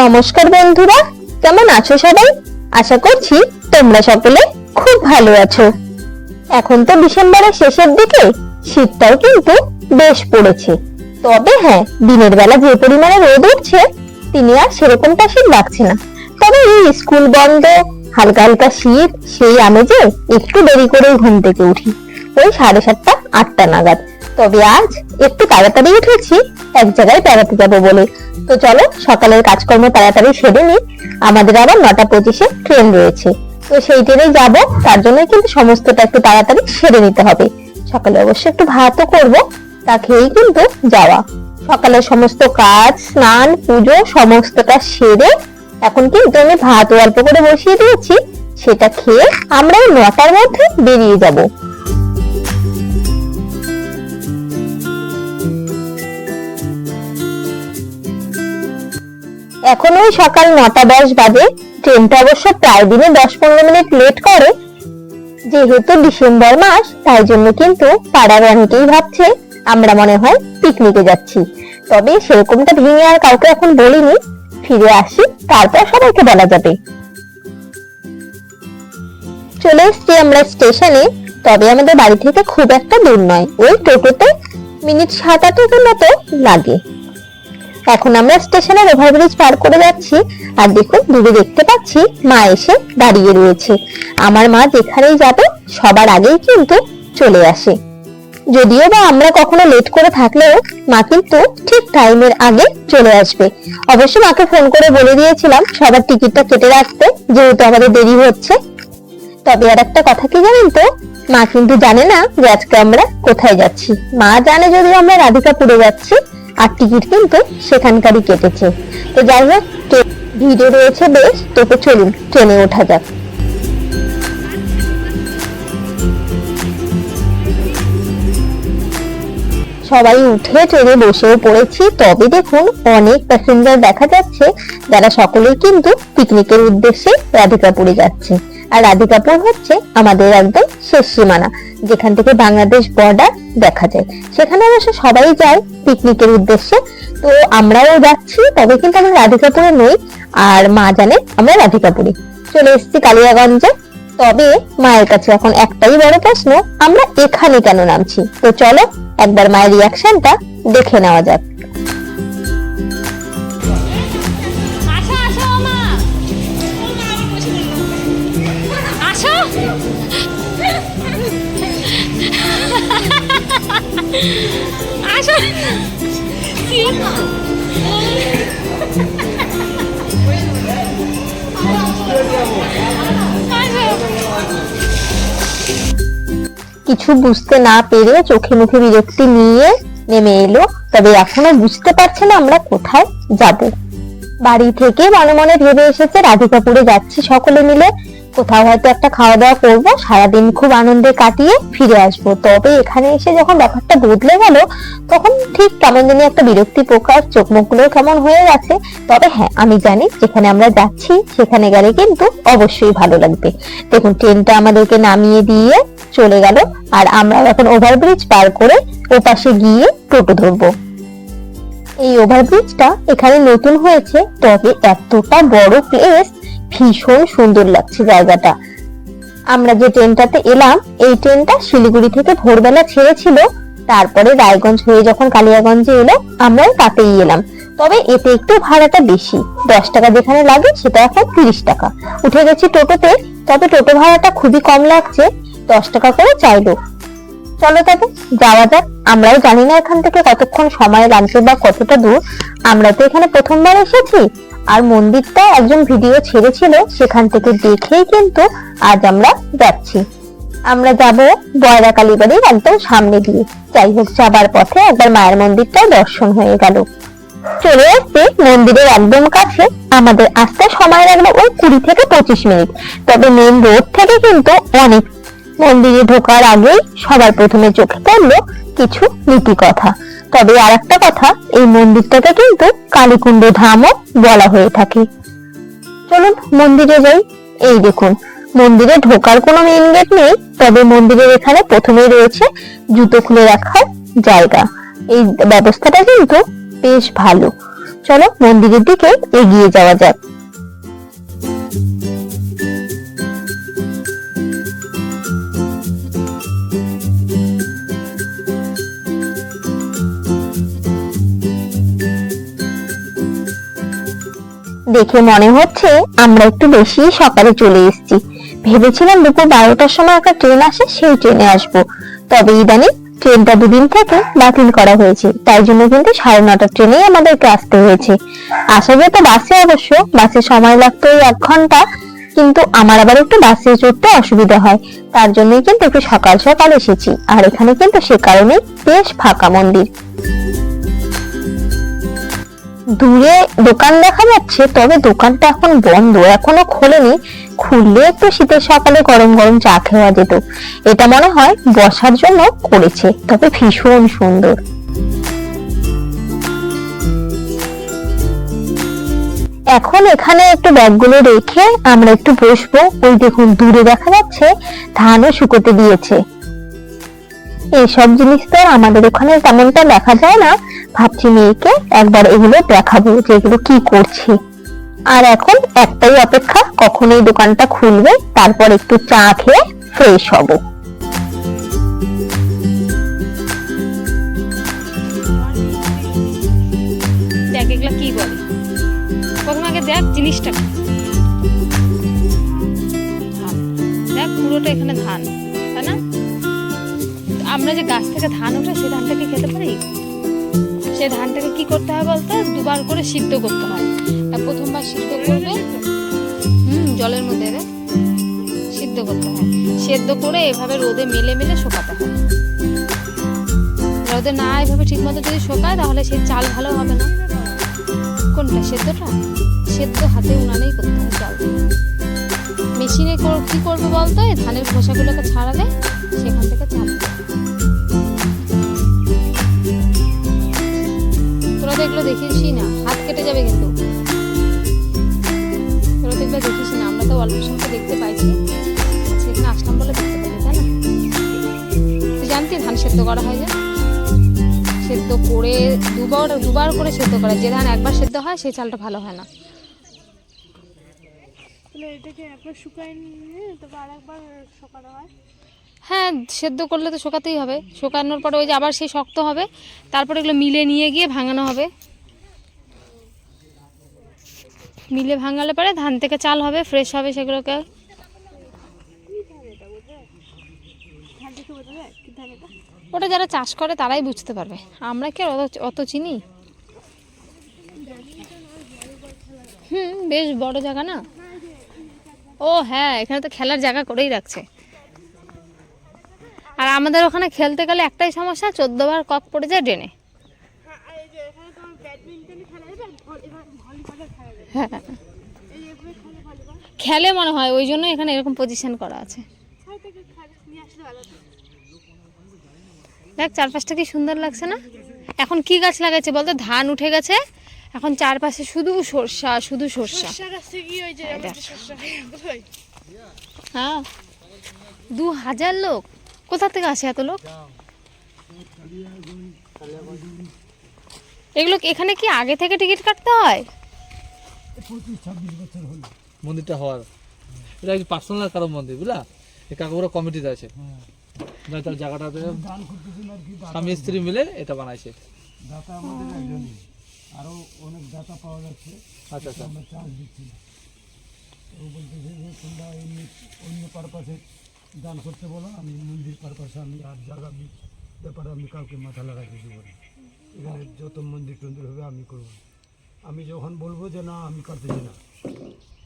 নমস্কার বন্ধুরা, কেমন আছো সবাই? আশা করছি তোমরা সকলে খুব ভালো আছো। এখন তো ডিসেম্বরের শেষের দিকে, শীতটাও কিন্তু বেশ পড়েছে। তবে হ্যাঁ দিনের বেলা যে পরিমাণে রোদ উঠছে, তিনি আর সেরকমটা শীত লাগছে না। তবে এই স্কুল বন্ধ, হালকা হালকা শীত, সেই আমেজে একটু দেরি করে ঘুম থেকে উঠি। ওই সাড়ে সাতটা, আটটা নাগাদ। তবে আজ একটু তাড়াতাড়ি উঠেছি, এক জায়গায় বেড়াতে যাব বলে। তো চলো, সকালের কাজকর্ম তাড়াতাড়ি সেরে নিই। আমাদের আবার নটা পঁচিশে ট্রেন রয়েছে। তো সেই ট্রেনে যাব, তার জন্য কিন্তু সমস্তটা একটু তাড়াতাড়ি সেরে নিতে হবে। সকালে অবশ্য একটু ভাতও করব, তা খেয়েই কিন্তু যাওয়া। সকালের সমস্ত কাজ, স্নান, পুজো সমস্তটা সেরে এখন কিন্তু আমি ভাত অল্প করে বসিয়ে দিয়েছি, সেটা খেয়ে আমরা নটার মধ্যে বেরিয়ে যাব। এখন ওই সকাল নটা দশ বাজে। ট্রেনটা অবশ্য প্রায় দিনে দশ পনেরো মিনিট লেট করে। যেহেতু ডিসেম্বর মাস, তাই জন্য কিন্তু পাড়ার অনেকেই ভাবছে, আমরা মনে হয় পিকনিকে যাচ্ছি। তবে সেরকমটা ভেঙে আর কাউকে এখন বলিনি। ফিরে আসি, তারপর সবাইকে বলা যাবে। চলে এসছি আমরা স্টেশনে। তবে আমাদের বাড়ি থেকে খুব একটা দূর নয়। ওই টোটোতে মিনিট সাত আটের মতো লাগে। এখন আমরা স্টেশনের ওভারব্রিজ পার করে যাচ্ছি। আর দেখুন, দূরে দেখতে পাচ্ছি মা এসে দাঁড়িয়ে রয়েছে। আমার মা যেখানেই যাবে, সবার আগেই কিন্তু চলে আসে। যদিও বা আমরা কখনো লেট করে থাকলেও, মা কিন্তু ঠিক টাইমের আগে চলে আসবে। অবশ্য মাকে ফোন করে বলে দিয়েছিলাম, সবার টিকিটটা কেটে রাখতে, যেহেতু আমাদের দেরি হচ্ছে। তবে আর একটা কথা কি জানেন তো? মা কিন্তু জানে না যে আজকে আমরা কোথায় যাচ্ছি। মা জানে যদি আমরা রাধিকাপুরে যাচ্ছি আর টিকিট কিন্তু সেখানকারই কেটেছে। তো যাই হোক ভিড়ে রয়েছে বেশ তোকে চলুন, ট্রেনে ওঠা যাক। সবাই উঠে ট্রেনে বসেও পড়েছি, তবে দেখুন অনেক প্যাসেঞ্জার দেখা যাচ্ছে, যারা সকলেই কিন্তু পিকনিকের উদ্দেশ্যে রাধিকাপুরে যাচ্ছে। আর রাধিকাপুর হচ্ছে আমাদের একদম শেষ সীমানা, যেখান থেকে বাংলাদেশ বর্ডার দেখা যায়। সেখানে অবশ্য সবাই যায় পিকনিকের উদ্দেশ্যে। তো আমরাও যাচ্ছি, তবে কিন্তু আমরা রাধিকাপুরে নই, আর মা জানে আমরা রাধিকাপুরে চলে এসেছি কালিয়াগঞ্জে। তবে মায়ের কাছে এখন একটাই বড় প্রশ্ন, আমরা এখানে কেন নামছি? তো চলো একবার মায়ের রিয়াকশনটা দেখে নেওয়া যাক। কিছু বুঝতে না পেরে চোখে মুখে বিরক্তি নিয়ে নেমে এলো। তবে এখনও বুঝতে পারছে না আমরা কোথায় যাব। বাড়ি থেকে মনে মনে ভেবে এসেছে, রাধিকাপুরে যাচ্ছি সকলে মিলে। কোথাও হয়তো একটা খাওয়া দাওয়া করব, সারাদিন খুব আনন্দে কাটিয়ে ফিরে আসব। তবে এখানে এসে যখন ব্যাপারটা বদলে গেল তখন ঠিক কেমন জানি একটা বিরক্তি প্রকাশ চোখ মুখগুলো কেমন হয়ে গেছে। তবে হ্যাঁ আমি জানি যেখানে আমরা যাচ্ছি, সেখানে গেলে কিন্তু অবশ্যই ভালো লাগবে। দেখুন, ট্রেনটা আমাদেরকে নামিয়ে দিয়ে চলে গেল, আর আমরা এখন ওভারব্রিজ পার করে ওপাশে গিয়ে টোটো ধরবো। এই ওভারব্রিজটা এখানে নতুন হয়েছে, তবে এতটা বড় প্লেস ভীষণ সুন্দর লাগছে জায়গাটা। আমরা যে ট্রেনটাতে এলাম, এই ট্রেনটা শিলিগুড়ি থেকে ভোরবেলা ছেড়েছিল, তারপরে রায়গঞ্জ হয়ে যখন কালিয়াগঞ্জে এলো, আমরাও তাতেই এলাম। তবে এতে একটু ভাড়াটা বেশি, দশ টাকা যেখানে লাগে সেটা এখন তিরিশ টাকা। উঠে গেছি টোটোতে, তবে টোটো ভাড়াটা খুবই কম লাগছে, দশ টাকা করে চাইলো। চলো তবে, যাওয়া যাক। আমরাও জানি না এখান থেকে কতক্ষণ সময় লাগবে বা কতটা দূর। আমরা তো এখানে প্রথমবার এসেছি আর মন্দিরটা একজন ভিডিও ছেড়েছিল, সেখান থেকে দেখেই কিন্তু আজ আমরা যাচ্ছি। আমরা যাব বয়রা কালীবাড়ির একদম সামনে দিয়ে। যাই হোক, যাবার পথে একবার মায়ের মন্দিরটাও দর্শন হয়ে গেল। চলে আসছে মন্দিরের একদম কাছে। আমাদের আসতে সময় লাগল ওই কুড়ি থেকে পঁচিশ মিনিট। তবে মেন রোড থেকে কিন্তু অনেক। মন্দিরে ঢোকার আগেই সবার প্রথমে চোখে পড়ল কিছু নীতি কথা। তবে আর একটা কথা, এই মন্দিরটাকে কিন্তু কালীকুণ্ড ধামও বলা হয়ে থাকে। চলুন মন্দিরে যাই। এই দেখুন, মন্দিরে ঢোকার কোনো মেইন গেট নেই, তবে মন্দিরের এখানে প্রথমেই রয়েছে জুতো খুলে রাখার জায়গা। এই ব্যবস্থাটা কিন্তু বেশ ভালো। চলো মন্দিরের দিকে এগিয়ে যাওয়া যাক। দেখে মনে হচ্ছে আমরা একটু বেশি সকালে চলে এসেছি। ভেবেছিলাম দুপুর বারোটার সময় একটা ট্রেন আসে, সেই ট্রেনে আসব। তবে ইদানিং ট্রেনটা দুদিন থেকে বাতিল করা হয়েছে। তাই জন্য কিন্তু সাড়ে নটার ট্রেনেই আমাদেরকে আসতে হয়েছে। আসা যেত বাসে অবশ্য, বাসে সময় লাগতো এক ঘণ্টা, কিন্তু আমার আবার একটু বাসে চড়তে অসুবিধা হয়। তার জন্যই কিন্তু একটু সকাল সকাল এসেছি। আর এখানে কিন্তু সে কারণে বেশ ফাঁকা মন্দির। দূরে দোকান দেখা যাচ্ছে, তবে দোকানটা এখন বন্ধ। এখনও খোলেনি। খুললে একটু শীতের সকালে গরম গরম চা খাওয়া যেত। এটা মনে হয় বসার জন্য করেছে, তবে ভীষণ সুন্দর। এখন এখানে একটু ব্যাগগুলো রেখে আমরা একটু বসবো। ওই দেখুন, দূরে দেখা যাচ্ছে, ধানও শুকোতে দিয়েছে। এইসব জিনিস তো আমাদের ওখানে তেমনটা দেখা যায় না। ভাবছি মেয়েকে একবার এগুলো দেখাবো যে এগুলো কি করছে। আর এখন একটাই অপেক্ষা কখন এই দোকানটা খুলবে, তারপর একটু চা খেয়ে ফ্রেশ হব। জিনিসটা। দেখ পুরোটা এখানে ধান। আমরা যে গাছ থেকে ধান ওঠে সেই ধানটাকে খেতে পারি? সে ধানটাকে কি করতে হয় বলতো? দুবার করে সিদ্ধ করতে হয়। প্রথমবার সিদ্ধ করবে হুম জলের মধ্যে সিদ্ধ করতে হয়। সেদ্ধ করে এভাবে রোদে মেলে মেলে শুকাতে হয়। রোদে না এভাবে ঠিক মতো যদি শোকায় তাহলে সেই চাল ভালো হবে না। কোনটা সেদ্ধটা? সেদ্ধ হাতে উনানেই করতে হয় চাল। মেশিনে কি করবে বলতো? ধানের খোসাগুলোকে ছাড়ালে সেখান থেকে চাল। এগুলো দেখিসই না, হাত কেটে যাবে কিন্তু। এগুলো দেখিস না, আমরা তো অল্প স্বল্প দেখতে পাইছি। সেখানে আসলাম বলে দেখতে পাবি তাই না? তুই জানতি ধান সেদ্ধ করা হয় যে? সেদ্ধ করে, দুবার দুবার করে সেদ্ধ করা। যে ধান একবার সেদ্ধ হয়, সেই চালটা ভালো হয় না। এটাকে একবার নিয়ে তারপর আরেকবার শুকানো হয়। হ্যাঁ সেদ্ধ করলে তো শোকাতেই হবে। শোকানোর পরে ওই যে আবার সেই শক্ত হবে, তারপরে এগুলো মিলে নিয়ে গিয়ে ভাঙানো হবে। মিলে ভাঙালে পরে ধান থেকে চাল হবে ফ্রেশ হবে সেগুলোকে। ওটা যারা চাষ করে তারাই বুঝতে পারবে। আমরা কি আর অত চিনি? হুম, বেশ বড় জায়গা না? ও হ্যাঁ এখানে তো খেলার জায়গা করেই রাখছে। আর আমাদের ওখানে খেলতে গেলে একটাই সমস্যা চোদ্দ বার কক পড়ে যায় ড্রেনে। হ্যাঁ খেলা মনে হয় ওই জন্য এখানে এরকম পজিশন করা আছে। দেখ চারপাশটা কি সুন্দর লাগছে না? এখন কি গাছ লাগাইছে বলতো? ধান উঠে গেছে এখন চারপাশে শুধু সর্ষা শুধু সর্ষা। হ্যাঁ। দু হাজার লোক? কোথা থেকে আসে এত লোক? এগুলো কি- এখানে কি আগে থেকে টিকিট কাটতে হয়? মন্দিরটা হওয়ার এটা কি পার্সোনাল কারও মন্দির বুঝলা? এই কাকুরা কমিটিতে আছে। না তার জায়গাটাতে স্বামী স্ত্রী মিলে এটা বানাইছে। দাতা আমাদের একজনই আরও অনেক দাতা পাওয়া যাচ্ছে আচ্ছা আচ্ছা। আমরা চান্স দিচ্ছি ও বলতেছে যে তোমরা এমনি অন্য পারপাসে দান করতে বলো আমি মন্দির পারপাসে আমি আর জায়গা বি- ব্যাপারে আমি কাউকে মাথা লাগাতে দেবো না। এখানে যত মন্দির টন্দির হবে আমি করব। আমি যখন বলব যে না আমি করতেছি না।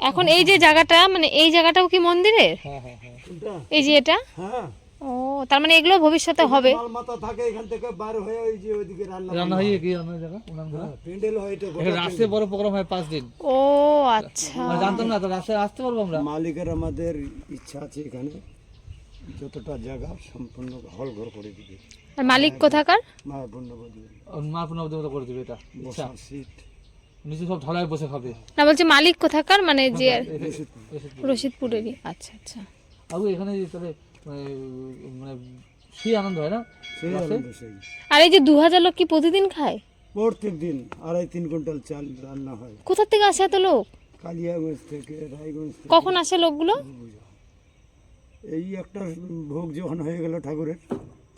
এখন এই যে জায়গাটা মানে এই জায়গাটাও কি মন্দিরের? হ্যাঁ হ্যাঁ হ্যাঁ। এই যে এটা? হ্যাঁ। ও তার মানে এগুলো ভবিষ্যতে হবে। মাল মাথা থাকে এখান থেকে বার হয়ে ওই যে ওইদিকে রান্না রান্না হয় কি রান্না জায়গা? উনান হ্যাঁ, প্যান্ডেল হয় এটা রাস্তায় বড় প্রোগ্রাম হয় পাঁচ দিন। ও আচ্ছা। জানতাম না তো রাস্তায় আসতে পারব আমরা? মালিকের আমাদের ইচ্ছা আছে এখানে। যতটা জায়গা সম্পূর্ণ হল ঘর করে দিবে। আর মালিক কোথাকার? মা মা পুনঃ করে দিবে এটা। আচ্ছা। বসার সিট নিচে সব ঢালাই বসে খাবে। না বলছি মালিক কোথাকার? মানে যে রশিদপুরেরই। আচ্ছা আচ্ছা। আবু এখানে তাহলে মানে মানে সেই আনন্দ হয় না? আর এই যে দু হাজার লোক কি প্রতিদিন খায়? প্রত্যেক দিন আড়াই তিন কুইন্টাল চাল রান্না হয়। কোথা থেকে আসে এত লোক? কালিয়াগঞ্জ থেকে রায়গঞ্জ কখন আসে লোকগুলো? এই একটা ভোগ যখন হয়ে গেল ঠাকুরের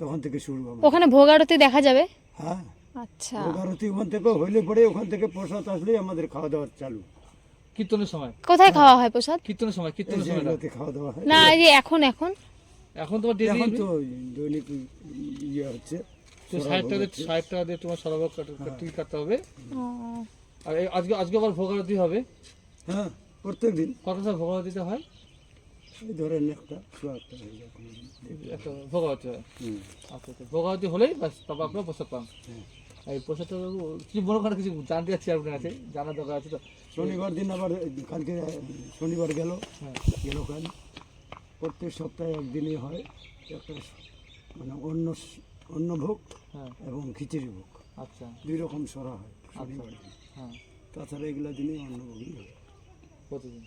তখন থেকে শুরু হবে ওখানে ভোগ আরতি দেখা যাবে? হ্যাঁ। আচ্ছা। ভোগারতি ওখান থেকে হইলে পরে ওখান থেকে প্রসাদ আসলেই আমাদের খাওয়া দাওয়া চালু। কীর্তনের সময়? কোথায় খাওয়া হয় প্রসাদ? কীর্তনের সময় কীর্তনের সময় যেগুলোতে খাওয়া দাওয়া হয়। না এই যে এখন এখন? এখন তোমার ডেলি এখন তো দৈনিক ইয়ে হচ্ছে ষাট টাকা দিয়ে ষাট টাকা দিয়ে তোমার সরবরাহ টিকিট কাটতে হবে। আর এই আজকে আজকে আবার ভোগারতি হবে? হ্যাঁ প্রত্যেক দিন। কত সময় ভোগারতিতে হয়? এই ধরেন একটা একটা হয়ে যায় একটা হয়। আচ্ছা আচ্ছা। ভোগাবতী হলেই বাস তারপর আপনার প্রসাদ পান। এই প্রসাদটা কিছু মনে করেন কিছু জানতে যাচ্ছি আপনার কাছে জানার দরকার আছে তো। শনিবার দিন আবার কালকে শনিবার গেল। হ্যাঁ। গেল কাল। প্রত্যেক সপ্তাহে একদিনই হয়। একটা মানে অন্য অন্য ভোগ হ্যাঁ। এবং খিচুড়ি ভোগ। আচ্ছা। দুই রকম সরা হয় শনিবার দিন। হ্যাঁ। তাছাড়া এগুলা দিনে অন্য ভোগই হয়। প্রতিদিন।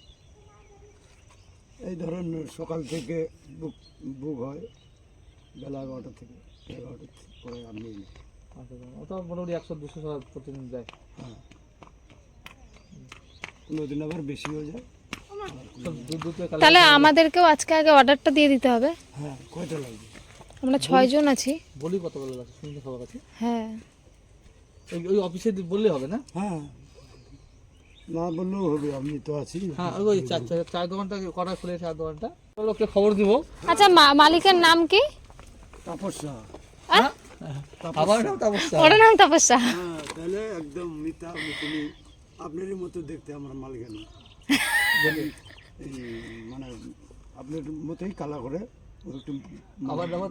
এই ধরেন সকাল থেকে বুক বুক হয় বেলা এগারোটা থেকে এগারোটা পরে আমি আচ্ছা আচ্ছা। ওটা মোটামুটি একশো দুশো প্রতিদিন যায়। হ্যাঁ। কোনো দিন আবার বেশি হয়ে যায়। তাহলে আমাদেরকেও আজকে আগে অর্ডারটা দিয়ে দিতে হবে। হ্যাঁ কয়টা লাগবে? আমরা ছয়জন আছি। বলি কত বলে লাগছে? শুনতে খবর আছে হ্যাঁ। ওই ওই অফিসে বললে হবে না? হ্যাঁ। না বললেও হবে আমি তো আছি। হ্যাঁ ওই চা চা- দোকানটা কটা খুলে চায়ের দোকানটা? লোককে খবর দিব। আচ্ছা মালিকের নাম কি? তাপস্যা আবার এটাও তো অবস্থা ওর নাম তপস্যা হ্যাঁ তাহলে একদম মিতা আপনারই মতো দেখতে আমার মাল কেন মানে আপনার মতোই কালা করে আবার আবার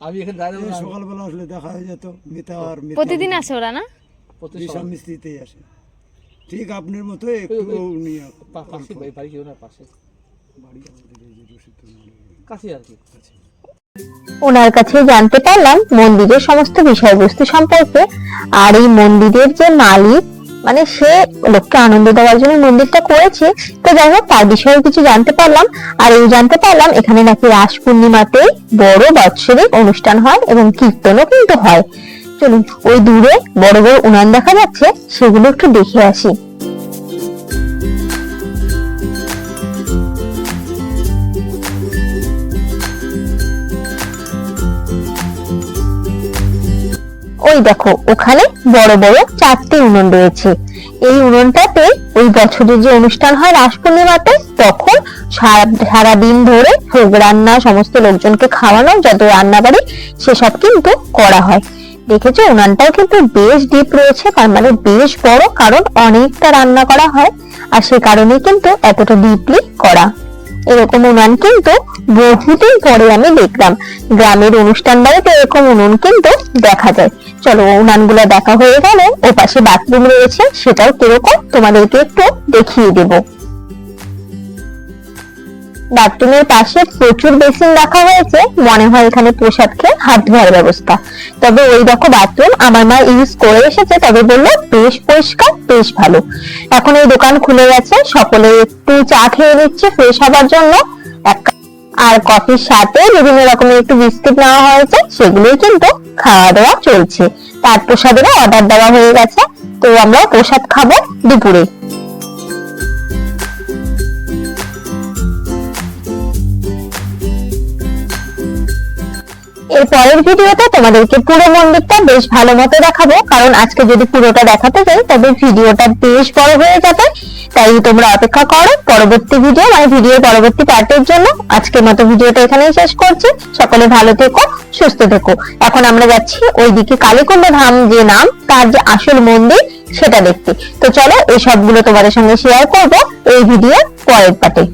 আমি এখানে দাঁড়িয়ে সকালবেলা আসলে দেখা হয়ে যেত মিতা আর প্রতিদিন আসে ওরা না? প্রতি দিশা মিস্ত্রিতেই আসে। ঠিক আপনার মতো একটু পাশে বাড়ি বাড়ি কেউ না পাশে। বাড়ি আমাদের এই যে রসিকপুর মোড়ে। কাছে আর কি। ওনার কাছে জানতে পারলাম মন্দিরের সমস্ত বিষয়বস্তু সম্পর্কে আর এই মন্দিরের যে মালিক মানে সে লোককে আনন্দ দেওয়ার জন্য মন্দিরটা করেছে। তো যাই হোক তার বিষয়ে কিছু জানতে পারলাম আর এই জানতে পারলাম এখানে নাকি রাস পূর্ণিমাতে বড় বাৎসরিক অনুষ্ঠান হয় এবং কীর্তনও কিন্তু হয়। চলুন ওই দূরে বড় বড় উনান দেখা যাচ্ছে, সেগুলো একটু দেখে আসি। ওই দেখো, ওখানে বড় বড় চারটি উনুন রয়েছে। এই উনুনটাতে ওই বছরের যে অনুষ্ঠান হয় রাস পূর্ণিমাতে, তখন সারা- সারাদিন ধরে ভোগ রান্না, সমস্ত লোকজনকে খাওয়ানো, যত রান্না বাড়ি সেসব কিন্তু করা হয়। দেখেছ? উনানটাও কিন্তু বেশ ডিপ রয়েছে, তার মানে বেশ বড়, কারণ অনেকটা রান্না করা হয়, আর সে কারণে কিন্তু এতটা ডিপলি করা। এরকম উনান কিন্তু বহুদিন পরে আমি দেখলাম। গ্রামের অনুষ্ঠান বাড়িতে এরকম উনুন কিন্তু দেখা যায়। চলো, উনানগুলো দেখা হয়ে গেল ও পাশে বাথরুম রয়েছে, সেটাও কীরকম তোমাদেরকে একটু দেখিয়ে দেব। বাথরুমের পাশে প্রচুর বেসিন রাখা হয়েছে। মনে হয় এখানে প্রসাদ খেয়ে হাত ধোয়ার ব্যবস্থা। তবে ওই দেখো বাথরুম, আমার মা ইউজ করে এসেছে, তবে বলল বেশ পরিষ্কার, বেশ ভালো। এখন এই দোকান খুলে গেছে, সকলে একটু চা খেয়ে নিচ্ছে ফ্রেশ হবার জন্য। আর কফির সাথে বিভিন্ন রকমের একটু বিস্কিট নেওয়া হয়েছে, সেগুলোই কিন্তু খাওয়া দাওয়া চলছে। তার প্রসাদেরও অর্ডার দেওয়া হয়ে গেছে, তো আমরা প্রসাদ খাব দুপুরে। এর পরের ভিডিওতে তোমাদেরকে পুরো মন্দিরটা বেশ ভালো মতো দেখাবো। কারণ আজকে যদি পুরোটা দেখাতে যাই, তবে ভিডিওটা বেশ বড় হয়ে যাবে। তাই তোমরা অপেক্ষা করো পরবর্তী ভিডিও মানে ভিডিওর পরবর্তী পার্টের জন্য। আজকের মতো ভিডিওটা এখানেই শেষ করছি। সকলে ভালো থেকো, সুস্থ থেকো। এখন আমরা যাচ্ছি ওইদিকে কালীকুণ্ড ধাম যে নাম, তার যে আসল মন্দির, সেটা দেখতে। তো চলো, এই সবগুলো তোমাদের সঙ্গে শেয়ার করব এই ভিডিও পরের পার্টে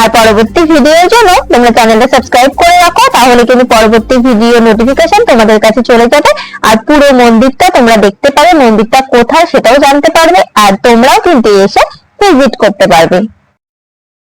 আর পরবর্তী ভিডিওর জন্য তোমরা চ্যানেলটা সাবস্ক্রাইব করে রাখো, তাহলে কিন্তু পরবর্তী ভিডিও নোটিফিকেশন তোমাদের কাছে চলে যাবে। আর পুরো মন্দিরটা তোমরা দেখতে পাবে, মন্দিরটা কোথায় সেটাও জানতে পারবে, আর তোমরাও কিন্তু এসে ভিজিট করতে পারবে।